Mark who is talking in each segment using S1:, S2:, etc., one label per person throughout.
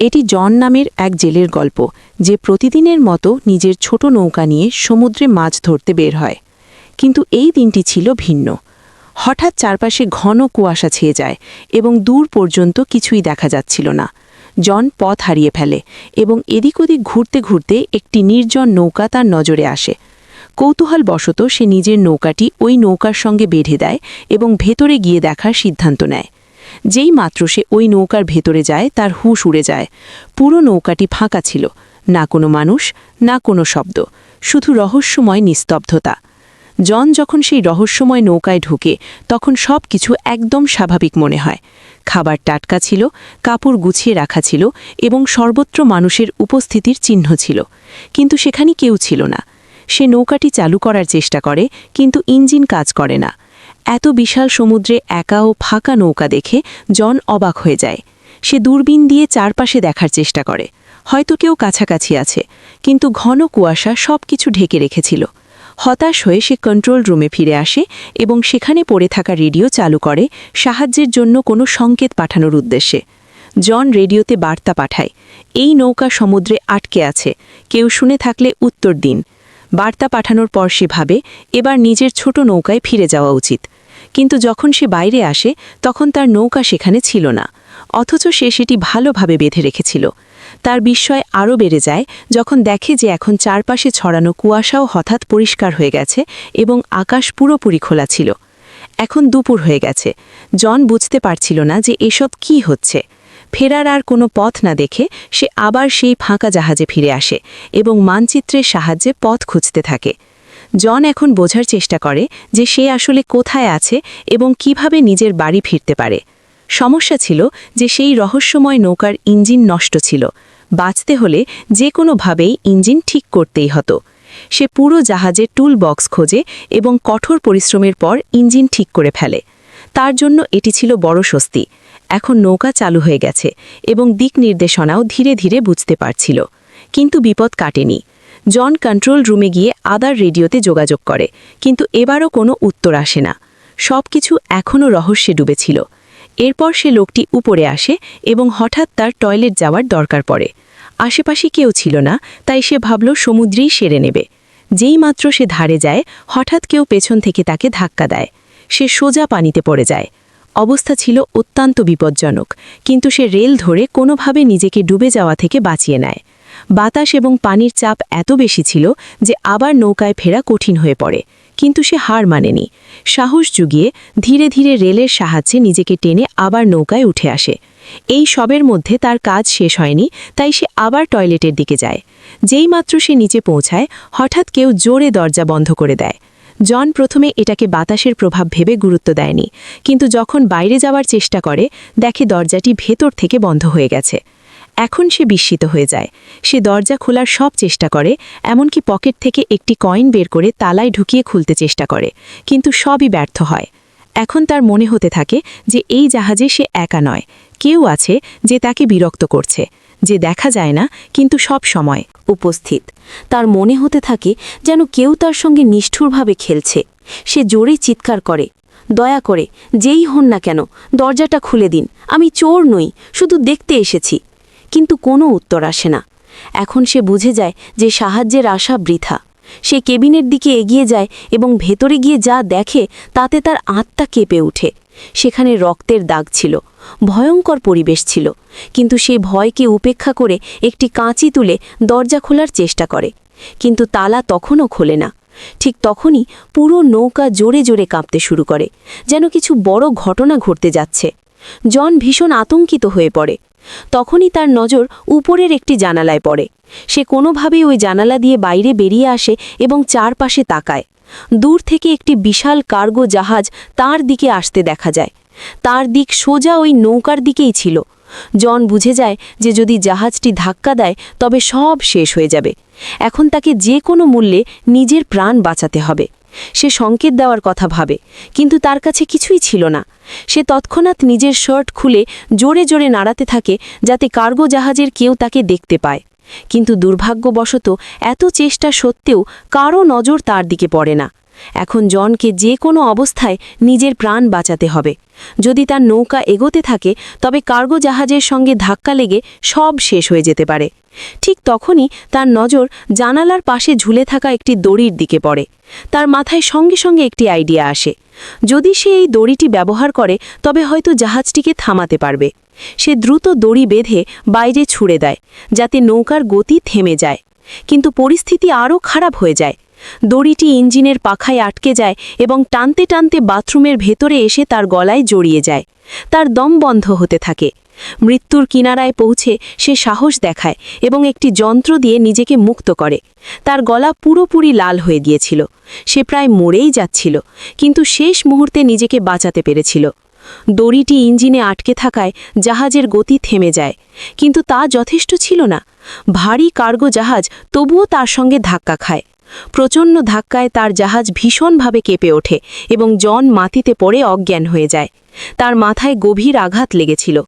S1: এটি জন নামের এক জেলের গল্প, যে প্রতিদিনের মতো নিজের ছোট নৌকা নিয়ে সমুদ্রে মাছ ধরতে বের হয়। কিন্তু এই দিনটি ছিল ভিন্ন। হঠাৎ চারপাশে ঘন কুয়াশা ছেয়ে যায় এবং দূর পর্যন্ত কিছুই দেখা যাচ্ছিল না। জন পথ হারিয়ে ফেলে এবং এদিক ওদিক ঘুরতে ঘুরতে একটি নির্জন নৌকা তার নজরে আসে। কৌতূহল বশত সে নিজের নৌকাটি ওই নৌকার সঙ্গে বেঁধে দেয় এবং ভেতরে গিয়ে দেখার সিদ্ধান্ত নেয়। যেই মাত্র সে ওই নৌকার ভেতরে যায়, তার হুশ উড়ে যায়। পুরো নৌকাটি ফাঁকা ছিল। না কোনো মানুষ, না কোনো শব্দ, শুধু রহস্যময় নিস্তব্ধতা। জন যখন সেই রহস্যময় নৌকায় ঢুকে, তখন সব কিছু একদম স্বাভাবিক মনে হয়। খাবার টাটকা ছিল, কাপড় গুছিয়ে রাখা ছিল এবং সর্বত্র মানুষের উপস্থিতির চিহ্ন ছিল। কিন্তু সেখানে কেউ ছিল না। সে নৌকাটি চালু করার চেষ্টা করে, কিন্তু ইঞ্জিন কাজ করে না। এত বিশাল সমুদ্রে একা ও ফাঁকা নৌকা দেখে জন অবাক হয়ে যায়। সে দূরবীন দিয়ে চারপাশে দেখার চেষ্টা করে। হয়তো কেউ কাছাকাছি আছে, কিন্তু ঘন কুয়াশা সব কিছু ঢেকে রেখেছিল। হতাশ হয়ে সে কন্ট্রোল রুমে ফিরে আসে এবং সেখানে পড়ে থাকা রেডিও চালু করে সাহায্যের জন্য কোনো সংকেত পাঠানোর উদ্দেশ্যে। জন রেডিওতে বার্তা পাঠায়, এই নৌকা সমুদ্রে আটকে আছে, কেউ শুনে থাকলে উত্তর দিন। বার্তা পাঠানোর পর সে ভাবে, এবার নিজের ছোট নৌকায় ফিরে যাওয়া উচিত। কিন্তু যখন সে বাইরে আসে, তখন তার নৌকা সেখানে ছিল না, অথচ সে সেটি ভালোভাবে বেঁধে রেখেছিল। তার বিস্ময় আরও বেড়ে যায় যখন দেখে যে এখন চারপাশে ছড়ানো কুয়াশাও হঠাৎ পরিষ্কার হয়ে গেছে এবং আকাশ পুরোপুরি খোলা ছিল। এখন দুপুর হয়ে গেছে। জন বুঝতে পারছিল না যে এসব কি হচ্ছে। ফেরার আর কোনো পথ না দেখে সে আবার সেই ফাঁকা জাহাজে ফিরে আসে এবং মানচিত্রের সাহায্যে পথ খুঁজতে থাকে। জন এখন বোঝার চেষ্টা করে যে সে আসলে কোথায় আছে এবং কীভাবে নিজের বাড়ি ফিরতে পারে। সমস্যা ছিল যে সেই রহস্যময় নৌকার ইঞ্জিন নষ্ট ছিল। বাঁচতে হলে যে কোনোভাবেই ইঞ্জিন ঠিক করতেই হতো। সে পুরো জাহাজের টুল বক্স খোঁজে এবং কঠোর পরিশ্রমের পর ইঞ্জিন ঠিক করে ফেলে। তার জন্য এটি ছিল বড় স্বস্তি। এখন নৌকা চালু হয়ে গেছে এবং দিক নির্দেশনাও ধীরে ধীরে বুঝতে পারছিল। কিন্তু বিপদ কাটেনি। জন কন্ট্রোল রুমে গিয়ে আদার রেডিওতে যোগাযোগ করে, কিন্তু এবারও কোনো উত্তর আসে না। সব কিছু এখনও রহস্যে ডুবেছিল। এরপর সে লোকটি উপরে আসে এবং হঠাৎ তার টয়লেট যাওয়ার দরকার পড়ে। আশেপাশে কেউ ছিল না, তাই সে ভাবল সমুদ্রেই সেরে নেবে। যেই মাত্র সে ধারে যায়, হঠাৎ কেউ পেছন থেকে তাকে ধাক্কা দেয়। সে সোজা পানিতে পড়ে যায়। অবস্থা ছিল অত্যন্ত বিপজ্জনক, কিন্তু সে রেল ধরে কোনোভাবে নিজেকে ডুবে যাওয়া থেকে বাঁচিয়ে নেয়। বাতাস এবং পানির চাপ এত বেশি ছিল যে আবার নৌকায় ফেরা কঠিন হয়ে পড়ে, কিন্তু সে হার মানেনি। সাহস জুগিয়ে ধীরে ধীরে রেলের সাহায্যে নিজেকে টেনে আবার নৌকায় উঠে আসে। এই সবের মধ্যে তার কাজ শেষ হয়নি, তাই সে আবার টয়লেটের দিকে যায়। যেই মাত্র সে নিচে পৌঁছায়, হঠাৎ কেউ জোরে দরজা বন্ধ করে দেয়। জন প্রথমে এটাকে বাতাসের প্রভাব ভেবে গুরুত্ব দেয়নি, কিন্তু যখন বাইরে যাওয়ার চেষ্টা করে, দেখে দরজাটি ভেতর থেকে বন্ধ হয়ে গেছে। এখন সে বিস্মিত হয়ে যায়। সে দরজা খোলার সব চেষ্টা করে, এমনকি পকেট থেকে একটি কয়েন বের করে তালায় ঢুকিয়ে খুলতে চেষ্টা করে, কিন্তু সবই ব্যর্থ হয়। এখন তার মনে হতে থাকে যে এই জাহাজে সে একা নয়, কেউ আছে যে তাকে বিরক্ত করছে, যে দেখা যায় না, কিন্তু সব সময় উপস্থিত। তার মনে হতে থাকে যেন কেউ তার সঙ্গে নিষ্ঠুরভাবে খেলছে। সে জোরে চিৎকার করে, দয়া করে, যেই হন না কেন, দরজাটা খুলে দিন, আমি চোর নই, শুধু দেখতে এসেছি। কিন্তু কোনো উত্তর আসে না। এখন সে বুঝে যায় যে সাহায্যের আশা বৃথা। সে কেবিনের দিকে এগিয়ে যায় এবং ভেতরে গিয়ে যা দেখে তাতে তার আত্মা কেঁপে ওঠে। সেখানে রক্তের দাগ ছিল, ভয়ঙ্কর পরিবেশ ছিল, কিন্তু সে ভয়কে উপেক্ষা করে একটি কাঁচি তুলে দরজা খোলার চেষ্টা করে, কিন্তু তালা তখনও খোলে না। ঠিক তখনই পুরো নৌকা জোরে জোরে কাঁপতে শুরু করে, যেন কিছু বড় ঘটনা ঘটতে যাচ্ছে। জন ভীষণ আতঙ্কিত হয়ে পড়ে। তখনই তার নজর উপরের একটি জানালায় পড়ে। সে কোনোভাবেই ওই জানালা দিয়ে বাইরে বেরিয়ে আসে এবং চারপাশে তাকায়। দূর থেকে একটি বিশাল কার্গো জাহাজ তার দিকে আসতে দেখা যায়। তার দিক সোজা ওই নৌকার দিকেই ছিল। জন বুঝে যায় যে যদি জাহাজটি ধাক্কা দেয়, তবে সব শেষ হয়ে যাবে। এখন তাকে যে কোনো মূল্যে নিজের প্রাণ বাঁচাতে হবে। সে সংকেত দেওয়ার কথা ভাবে, কিন্তু তার কাছে কিছুই ছিল না। সে তৎক্ষণাৎ নিজের শার্ট খুলে জোরে জোরে নাড়াতে থাকে যাতে কার্গো জাহাজের কেউ তাকে দেখতে পায়। কিন্তু দুর্ভাগ্যবশত এত চেষ্টা সত্ত্বেও কারও নজর তার দিকে পড়ে না। এখন জনকে যে কোনো অবস্থায় নিজের প্রাণ বাঁচাতে হবে। যদি তার নৌকা এগোতে থাকে, তবে কার্গো জাহাজের সঙ্গে ধাক্কা লেগে সব শেষ হয়ে যেতে পারে। ঠিক তখনই তার নজর জানালার পাশে ঝুলে থাকা একটি দড়ির দিকে পড়ে। তার মাথায় সঙ্গে সঙ্গে একটি আইডিয়া আসে। যদি সে এই দড়িটি ব্যবহার করে, তবে হয়তো জাহাজটিকে থামাতে পারবে। সে দ্রুত দড়ি বেঁধে বাইরে ছুড়ে দেয়, যাতে নৌকার গতি থেমে যায়। কিন্তু পরিস্থিতি আরও খারাপ হয়ে যায়। দড়িটি ইঞ্জিনের পাখায় আটকে যায় এবং টানতে টানতে বাথরুমের ভেতরে এসে তার গলায় জড়িয়ে যায়। তার দম বন্ধ হতে থাকে। মৃত্যুর কিনারায় পৌঁছে সে সাহস দেখায় এবং একটি যন্ত্র দিয়ে নিজেকে মুক্ত করে। তার গলা পুরোপুরি লাল হয়ে গিয়েছিল। সে প্রায় মরেই যাচ্ছিল, কিন্তু শেষ মুহূর্তে নিজেকে বাঁচাতে পেরেছিল। দড়িটি ইঞ্জিনে আটকে থাকায় জাহাজের গতি থেমে যায়, কিন্তু তা যথেষ্ট ছিল না। ভারী কার্গো জাহাজ তবুও তার সঙ্গে ধাক্কা খায়। প্রচণ্ড ধাক্কায় তার জাহাজ ভীষণভাবে কেঁপে ওঠে এবং জন মাটিতে পড়ে অজ্ঞান হয়ে যায়। তার মাথায় গভীর আঘাত লেগেছিল।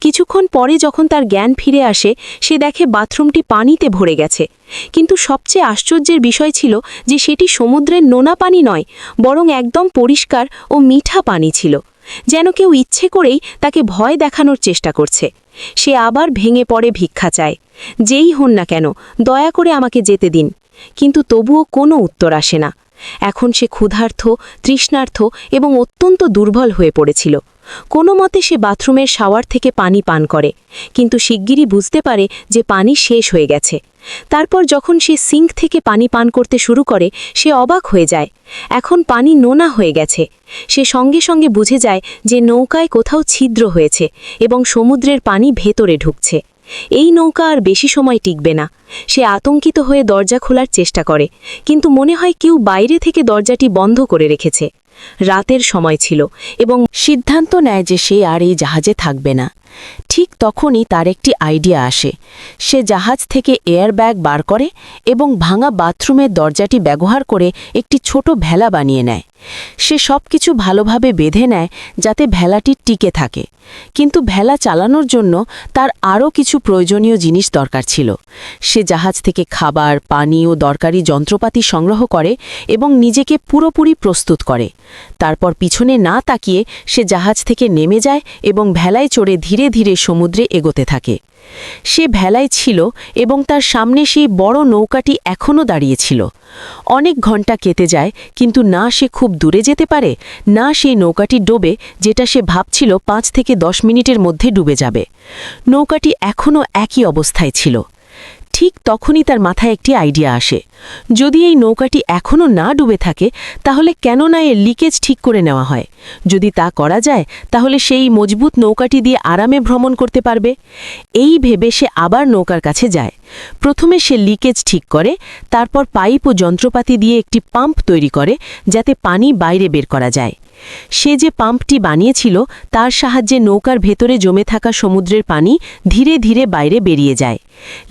S1: কিছুক্ষণ পরে যখন তার জ্ঞান ফিরে আসে, সে দেখে বাথরুমটি পানিতে ভরে গেছে। কিন্তু সবচেয়ে আশ্চর্যের বিষয় ছিল যে সেটি সমুদ্রের নোনা পানি নয়, বরং একদম পরিষ্কার ও মিঠা পানি ছিল, যেন কেউ ইচ্ছে করেই তাকে ভয় দেখানোর চেষ্টা করছে। সে আবার ভেঙে পড়ে ভিক্ষা চায়। যেই হন না কেন, দয়া করে আমাকে যেতে দিন। কিন্তু তবুও কোনো উত্তর আসে না। এখন সে ক্ষুধার্থ, তৃষ্ণার্থ এবং অত্যন্ত দুর্বল হয়ে পড়েছিল। কোনো মতে সে বাথরুমের শাওয়ার থেকে পানি পান করে, কিন্তু শিগগিরই বুঝতে পারে যে পানি শেষ হয়ে গেছে। তারপর যখন সে সিঙ্ক থেকে পানি পান করতে শুরু করে, সে অবাক হয়ে যায়। এখন পানি নোনা হয়ে গেছে। সে সঙ্গে সঙ্গে বুঝে যায় যে নৌকায় কোথাও ছিদ্র হয়েছে এবং সমুদ্রের পানি ভেতরে ঢুকছে। এই নৌকা আর বেশি সময় টিকবে না। সে আতঙ্কিত হয়ে দরজা খোলার চেষ্টা করে, কিন্তু মনে হয় কেউ বাইরে থেকে দরজাটি বন্ধ করে রেখেছে। রাতের সময় ছিল এবং সিদ্ধান্ত নেয় যে সে আর এই জাহাজে থাকবে না। ঠিক তখনই তার একটি আইডিয়া আসে। সে জাহাজ থেকে এয়ারব্যাগ বার করে এবং ভাঙা বাথরুমের দরজাটি ব্যবহার করে একটি ছোট ভেলা বানিয়ে নেয়। সে সব কিছু ভালোভাবে বেঁধে নেয় যাতে ভেলাটি টিকে থাকে। কিন্তু ভেলা চালানোর জন্য তার আরও কিছু প্রয়োজনীয় জিনিস দরকার ছিল। সে জাহাজ থেকে খাবার, পানি ও দরকারি যন্ত্রপাতি সংগ্রহ করে এবং নিজেকে পুরোপুরি প্রস্তুত করে। তারপর পিছনে না তাকিয়ে সে জাহাজ থেকে নেমে যায় এবং ভেলায় চড়ে ধীরে ধীরে সমুদ্রে এগোতে থাকে। সে ভেলায় ছিল এবং তার সামনে সেই বড় নৌকাটি এখনও দাঁড়িয়েছিল। অনেক ঘণ্টা কেটে যায়, কিন্তু না সে খুব দূরে যেতে পারে, না সেই নৌকাটি ডোবে, যেটা সে ভাবছিল পাঁচ থেকে দশ মিনিটের মধ্যে ডুবে যাবে। নৌকাটি এখনও একই অবস্থায় ছিল। ঠিক তখনই তার মাথায় একটি আইডিয়া আসে। যদি এই নৌকাটি এখনও না ডুবে থাকে, তাহলে কেন না এর লিকেজ ঠিক করে নেওয়া হয়? যদি তা করা যায়, তাহলে সেই মজবুত নৌকাটি দিয়ে আরামে ভ্রমণ করতে পারবে। এই ভেবে সে আবার নৌকার কাছে যায়। প্রথমে সে লিকেজ ঠিক করে, তারপর পাইপ ও যন্ত্রপাতি দিয়ে একটি পাম্প তৈরি করে, যাতে পানি বাইরে বের করা যায়। সে যে পাম্পটি বানিয়েছিল, তার সাহায্যে নৌকার ভেতরে জমে থাকা সমুদ্রের পানি ধীরে ধীরে বাইরে বেরিয়ে যায়।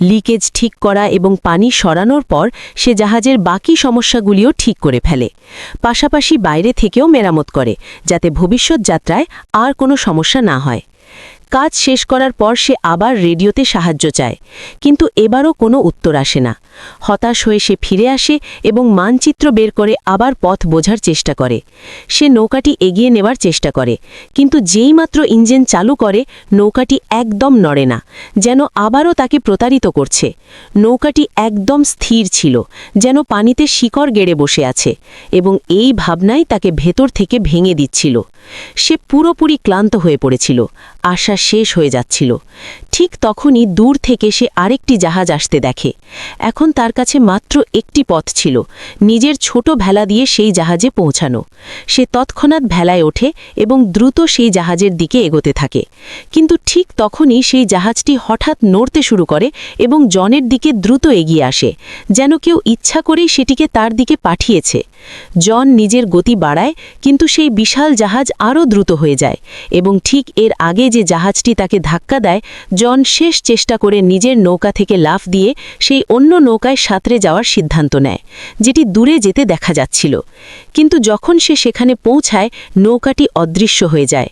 S1: লিকেজ ঠিক করা এবং পানি সরানোর পর সে জাহাজের বাকি সমস্যাগুলিও ঠিক করে ফেলে। পাশাপাশি বাইরে থেকেও মেরামত করে, যাতে ভবিষ্যৎ যাত্রায় আর কোনো সমস্যা না হয়। কাজ শেষ করার পর সে আবার রেডিওতে সাহায্য চায়। কিন্তু এবারও কোনো উত্তর আসে না। হতাশ হয়ে সে ফিরে আসে এবং মানচিত্র বের করে আবার পথ বোঝার চেষ্টা করে। সে নৌকাটি এগিয়ে নেওয়ার চেষ্টা করে, কিন্তু যেই মাত্র ইঞ্জিন চালু করে, নৌকাটি একদম নড়ে না, যেন আবারও তাকে প্রতারিত করছে। নৌকাটি একদম স্থির ছিল, যেন পানিতে শিকড় গেড়ে বসে আছে এবং এই ভাবনাই তাকে ভেতর থেকে ভেঙে দিচ্ছিল। সে পুরোপুরি ক্লান্ত হয়ে পড়েছিল। আশা শেষ হয়ে যাচ্ছিল। ঠিক তখনই দূর থেকে সে আরেকটি জাহাজ আসতে দেখে। এখন তার কাছে মাত্র একটি পথ ছিল, নিজের ছোট ভেলা দিয়ে সেই জাহাজে পৌঁছানো। সে তৎক্ষণাৎ ভেলায় ওঠে এবং দ্রুত সেই জাহাজের দিকে এগোতে থাকে। কিন্তু ঠিক তখনই সেই জাহাজটি হঠাৎ নড়তে শুরু করে এবং জনের দিকে দ্রুত এগিয়ে আসে, যেন কেউ ইচ্ছা করেই সেটিকে তার দিকে পাঠিয়েছে। জন নিজের গতি বাড়ায়, কিন্তু সেই বিশাল জাহাজ আরও দ্রুত হয়ে যায় এবং ঠিক এর আগে যে জাহাজটি তাকে ধাক্কা দেয়, জন শেষ চেষ্টা করে নিজের নৌকা থেকে লাফ দিয়ে সেই অন্য নৌকায় সাঁতরে যাওয়ার সিদ্ধান্ত নেয়, যেটি দূরে যেতে দেখা যাচ্ছিল। কিন্তু যখন সে সেখানে পৌঁছায়, নৌকাটি অদৃশ্য হয়ে যায়।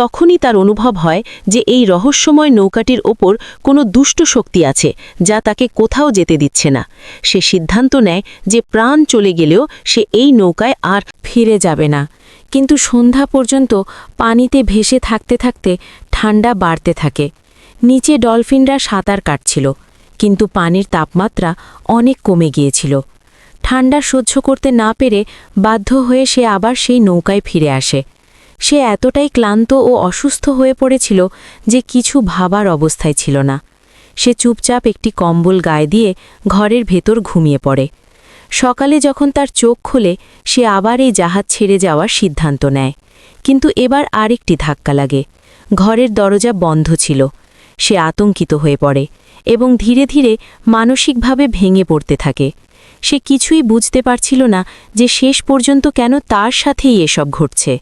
S1: তখনই তার অনুভব হয় যে এই রহস্যময় নৌকাটির ওপর কোনো দুষ্ট শক্তি আছে, যা তাকে কোথাও যেতে দিচ্ছে না। সে সিদ্ধান্ত নেয় যে প্রাণ চলে গেলেও সে এই নৌকায় আর ফিরে যাবে না। কিন্তু সন্ধ্যা পর্যন্ত পানিতে ভেসে থাকতে থাকতে ঠান্ডা বাড়তে থাকে। নিচে ডলফিনরা সাঁতার কাটছিল, কিন্তু পানির তাপমাত্রা অনেক কমে গিয়েছিল। ঠান্ডা সহ্য করতে না পেরে বাধ্য হয়ে সে আবার সেই নৌকায় ফিরে আসে। সে এতটাই ক্লান্ত ও অসুস্থ হয়ে পড়েছিল যে কিছু ভাবার অবস্থায় ছিল না। সে চুপচাপ একটি কম্বল গায়ে দিয়ে ঘরের ভেতর ঘুমিয়ে পড়ে। সকালে যখন তার চোখ খোলে, সে আবার এই জাহাজ ছেড়ে যাওয়ার সিদ্ধান্ত নেয়। কিন্তু এবার আরেকটি ধাক্কা লাগে। ঘরের দরজা বন্ধ ছিল। সে আতঙ্কিত হয়ে পড়ে এবং ধীরে ধীরে মানসিকভাবে ভেঙে পড়তে থাকে। সে কিছুই বুঝতে পারছিল না যে শেষ পর্যন্ত কেন তার সাথেই এসব ঘটছে।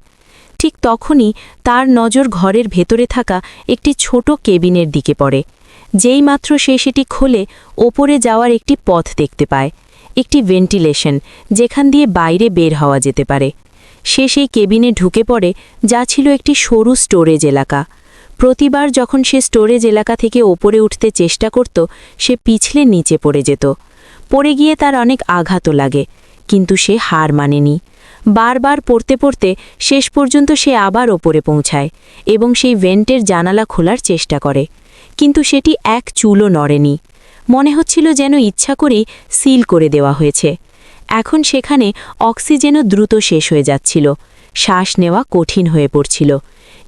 S1: ঠিক তখনই তার নজর ঘরের ভেতরে থাকা একটি ছোট কেবিনের দিকে পড়ে। যেই মাত্র সে সেটি খোলে, ওপরে যাওয়ার একটি পথ দেখতে পায়। একটি ভেন্টিলেশন যেখান দিয়ে বাইরে বের হওয়া যেতে পারে। সে সেই কেবিনে ঢুকে পড়ে, যা ছিল একটি সরু স্টোরেজ এলাকা। প্রতিবার যখন সে স্টোরেজ এলাকা থেকে ওপরে উঠতে চেষ্টা করত, সে পিছলে নিচে পড়ে যেত। পড়ে গিয়ে তার অনেক আঘাতও লাগে, কিন্তু সে হার মানেনি। বারবার পড়তে পড়তে শেষ পর্যন্ত সে আবার ওপরে পৌঁছায় এবং সেই ভেন্টের জানালা খোলার চেষ্টা করে, কিন্তু সেটি এক চুলও নড়েনি। মনে হচ্ছিল যেন ইচ্ছা করেই সিল করে দেওয়া হয়েছে। এখন সেখানে অক্সিজেনও দ্রুত শেষ হয়ে যাচ্ছিল। শ্বাস নেওয়া কঠিন হয়ে পড়ছিল।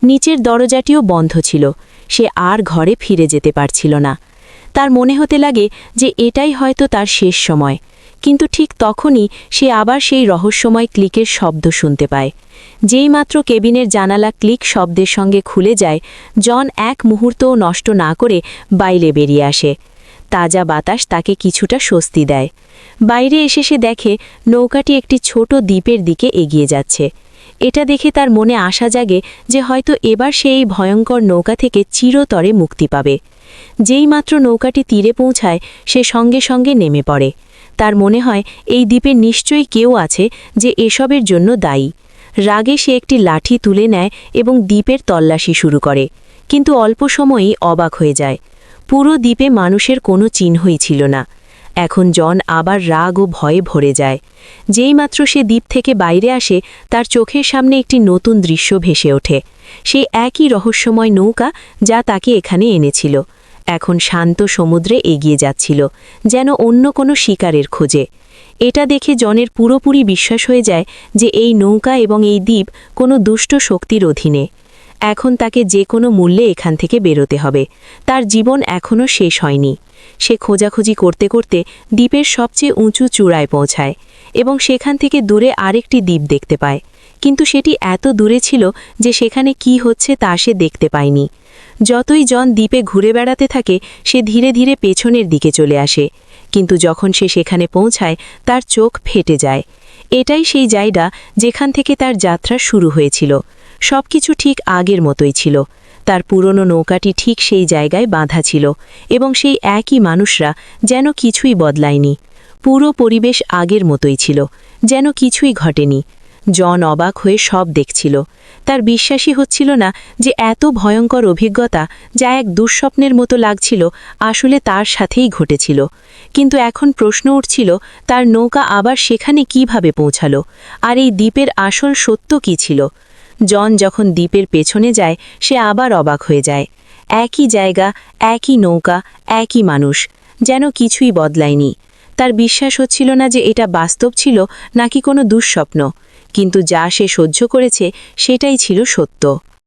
S1: নিচের দরজাটিও বন্ধ ছিল। সে আর ঘরে ফিরে যেতে পারছিল না। তার মনে হতে লাগে যে এটাই হয়তো তার শেষ সময়। কিন্তু ঠিক তখনই সে আবার সেই রহস্যময় ক্লিকের শব্দ শুনতে পায়। যেই মাত্র কেবিনের জানালা ক্লিক শব্দের সঙ্গে খুলে যায়, জন এক মুহূর্তও নষ্ট না করে বাইরে বেরিয়ে আসে। তাজা বাতাস তাকে কিছুটা স্বস্তি দেয়। বাইরে এসে সে দেখে নৌকাটি একটি ছোট দ্বীপের দিকে এগিয়ে যাচ্ছে। এটা দেখে তার মনে আশা জাগে যে হয়তো এবার সে এই ভয়ঙ্কর নৌকা থেকে চিরতরে মুক্তি পাবে। যেই মাত্র নৌকাটি তীরে পৌঁছায়, সে সঙ্গে সঙ্গে নেমে পড়ে। তার মনে হয় এই দ্বীপে নিশ্চয়ই কেউ আছে যে এসবের জন্য দায়ী। রাগে সে একটি লাঠি তুলে নেয় এবং দ্বীপের তল্লাশি শুরু করে, কিন্তু অল্প সময়েই অবাক হয়ে যায়। পুরো দ্বীপে মানুষের কোনো চিহ্নই ছিল না। এখন জন আবার রাগ ও ভয়ে ভরে যায়। যেই মাত্র সে দ্বীপ থেকে বাইরে আসে, তার চোখের সামনে একটি নতুন দৃশ্য ভেসে ওঠে। সেই একই রহস্যময় নৌকা যা তাকে এখানে এনেছিল। এখন শান্ত সমুদ্রে এগিয়ে যাচ্ছিল, যেন অন্য কোনো শিকারের খোঁজে। এটা দেখে জনের পুরোপুরি বিশ্বাস হয়ে যায় যে এই নৌকা এবং এই দ্বীপ কোনো দুষ্ট শক্তির অধীনে। এখন তাকে যে কোনো মূল্যে এখান থেকে বেরোতে হবে। তার জীবন এখনও শেষ হয়নি। সে খোঁজাখুঁজি করতে করতে দ্বীপের সবচেয়ে উঁচু চূড়ায় পৌঁছায় এবং সেখান থেকে দূরে আরেকটি দ্বীপ দেখতে পায়। কিন্তু সেটি এত দূরে ছিল যে সেখানে কি হচ্ছে তা সে দেখতে পায়নি। যতই জন দ্বীপে ঘুরে বেড়াতে থাকে, সে ধীরে ধীরে পেছনের দিকে চলে আসে। কিন্তু যখন সে সেখানে পৌঁছায়, তার চোখ ফেটে যায়। এটাই সেই জায়গা যেখান থেকে তার যাত্রা শুরু হয়েছিল। সবকিছু ঠিক আগের মতোই ছিল। তার পুরনো নৌকাটি ঠিক সেই জায়গায় বাঁধা ছিল এবং সেই একই মানুষরা যেন কিছুই বদলায়নি। পুরো পরিবেশ আগের মতোই ছিল, যেন কিছুই ঘটেনি। জন অবাক হয়ে সব দেখছিল। তার বিশ্বাসই হচ্ছিল না যে এত ভয়ঙ্কর অভিজ্ঞতা যা এক দুঃস্বপ্নের মতো লাগছিল আসলে তার সাথেই ঘটেছিল। কিন্তু এখন প্রশ্ন উঠছিল, তার নৌকা আবার সেখানে কীভাবে পৌঁছালো? আর এই দ্বীপের আসল সত্য কি ছিল? জন যখন দ্বীপের পেছনে যায়, সে আবার অবাক হয়ে যায়। একই জায়গা, একই নৌকা, একই মানুষ, যেন কিছুই বদলায়নি। তার বিশ্বাস হচ্ছিল না যে এটা বাস্তব ছিল নাকি কোনো দুঃস্বপ্ন, কিন্তু যা সে সহ্য করেছে সেটাই ছিল সত্য।